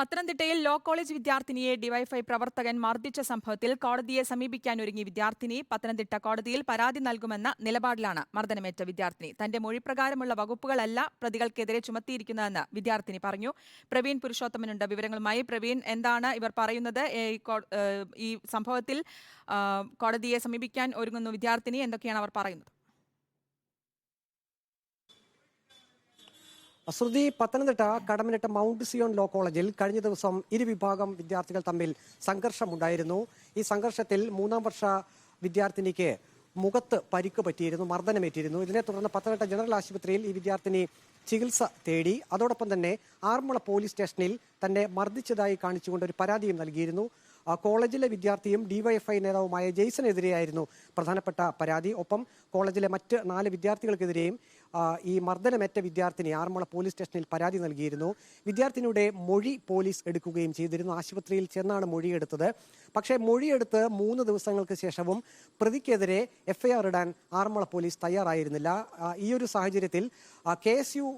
പത്തനംതിട്ടയിൽ law college വിദ്യാർത്ഥിനിയെ DYFI പ്രവർത്തകൻ മർദ്ദിച്ച സംഭവത്തിൽ കോടതിയെ സമീപിക്കാനൊരുങ്ങി വിദ്യാർത്ഥിനി പത്തനംതിട്ട കോടതിയിൽ പരാതി നൽകുമെന്ന നിലപാടിലാണ് മർദ്ദനമേറ്റ വിദ്യാർത്ഥിനി. തന്റെ മൊഴിപ്രകാരമുള്ള വകുപ്പുകളല്ല പ്രതികൾക്കെതിരെ ചുമത്തിയിരിക്കുന്നതെന്ന് വിദ്യാർത്ഥിനി പറഞ്ഞു. പ്രവീൺ പുരുഷോത്തമനുണ്ട്. വിവരങ്ങളുമായി പ്രവീൺ എന്താണ് ഇവർ പറയുന്നത്? ഈ സംഭവത്തിൽ കോടതിയെ സമീപിക്കാൻ ഒരുങ്ങുന്നു വിദ്യാർത്ഥിനി. എന്തൊക്കെയാണ് അവർ പറയുന്നത്? Shruthi Pathanamthitta Kadammanitta Mount Zion law കോളേജിൽ കഴിഞ്ഞ ദിവസം ഇരുവിഭാഗം വിദ്യാർത്ഥികൾ തമ്മിൽ സംഘർഷമുണ്ടായിരുന്നു. ഈ സംഘർഷത്തിൽ മൂന്നാം വർഷ വിദ്യാർത്ഥിനിക്ക് മുഖത്ത് പരിക്ക് പറ്റിയിരുന്നു മർദ്ദനമേറ്റിരുന്നു. ഇതിനെ തുടർന്ന് പത്തനംതിട്ട ജനറൽ ആശുപത്രിയിൽ ഈ വിദ്യാർത്ഥിനി ചികിത്സ തേടി. അതോടൊപ്പം തന്നെ ആറന്മുള പോലീസ് സ്റ്റേഷനിൽ തന്നെ മർദ്ദിച്ചതായി കാണിച്ചുകൊണ്ട് ഒരു പരാതിയും നൽകിയിരുന്നു. കോളേജിലെ വിദ്യാർത്ഥിയും ഡിവൈഎഫ്ഐ നേതാവുമായ ജെയ്സനെതിരെയായിരുന്നു പ്രധാനപ്പെട്ട പരാതി. ഒപ്പം കോളേജിലെ മറ്റ് നാല് വിദ്യാർത്ഥികൾക്കെതിരെയും ഈ മർദ്ദനമേറ്റ വിദ്യാർത്ഥിനി ആറന്മുള പോലീസ് സ്റ്റേഷനിൽ പരാതി നൽകിയിരുന്നു. വിദ്യാർത്ഥിനിയുടെ മൊഴി പോലീസ് എടുക്കുകയും ചെയ്തിരുന്നു. ആശുപത്രിയിൽ ചെന്നാണ് മൊഴിയെടുത്തത്. പക്ഷേ മൊഴിയെടുത്ത് മൂന്ന് ദിവസങ്ങൾക്ക് ശേഷവും പ്രതിക്കെതിരെ എഫ്ഐആർ ഇടാൻ ആറന്മുള പോലീസ് തയ്യാറായിരുന്നില്ല. ഈ ഒരു സാഹചര്യത്തിൽ K S U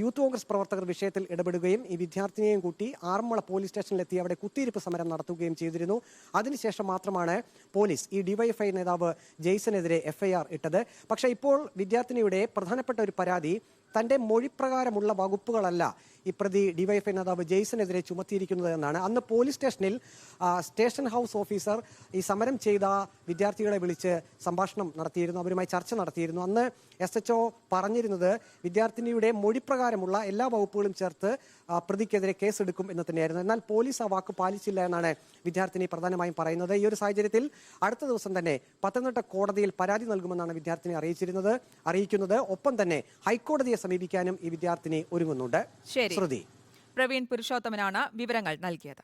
youth Congress പ്രവർത്തകർ വിഷയത്തിൽ ഇടപെടുകയും ഈ വിദ്യാർത്ഥിനിയെയും കൂട്ടി ആറന്മുള പോലീസ് സ്റ്റേഷനിലെത്തി അവിടെ കുത്തിയിരിപ്പ് സമരം നടത്തുകയും ചെയ്തിരുന്നു. അതിനുശേഷം മാത്രമാണ് പോലീസ് ഈ ഡിവൈഎഫ്ഐ നേതാവ് ജെയ്സനെതിരെ എഫ്ഐആർ ഇട്ടത്. പക്ഷേ ഇപ്പോൾ വിദ്യാർത്ഥിനിയുടെ പ്രധാനപ്പെട്ട ഒരു പരാതി തന്റെ മൊഴിപ്രകാരമുള്ള വകുപ്പുകളല്ല ഈ പ്രതി ഡിവൈഎഫ്ഐ നേതാവ് ജെയ്സനെതിരെ ചുമത്തിയിരിക്കുന്നത് എന്നാണ്. അന്ന് പോലീസ് സ്റ്റേഷനിൽ സ്റ്റേഷൻ ഹൗസ് ഓഫീസർ ഈ സമരം ചെയ്ത വിദ്യാർത്ഥികളെ വിളിച്ച് സംഭാഷണം നടത്തിയിരുന്നു അവരുമായി ചർച്ച നടത്തിയിരുന്നു. അന്ന് എസ് എച്ച് ഒ പറഞ്ഞിരുന്നത് വിദ്യാർത്ഥിനിയുടെ മൊഴിപ്രകാരമുള്ള എല്ലാ വകുപ്പുകളും ചേർത്ത് പ്രതിക്കെതിരെ കേസെടുക്കും എന്ന് തന്നെയായിരുന്നു. എന്നാൽ പോലീസ് ആ വാക്ക് പാലിച്ചില്ല എന്നാണ് വിദ്യാർത്ഥിനി പ്രധാനമായും പറയുന്നത്. ഈ ഒരു സാഹചര്യത്തിൽ അടുത്ത ദിവസം തന്നെ പത്തനംതിട്ട കോടതിയിൽ പരാതി നൽകുമെന്നാണ് വിദ്യാർത്ഥിനി അറിയിച്ചിരുന്നത് അറിയിക്കുന്നത്. ഒപ്പം തന്നെ ഹൈക്കോടതിയെ സമീപിക്കാനും ഈ വിദ്യാർത്ഥിനി ഒരുങ്ങുന്നുണ്ട്. ശരി. ശ്രുതി. പ്രവീൺ പുരുഷോത്തമനാണ് വിവരങ്ങൾ നൽകിയത്.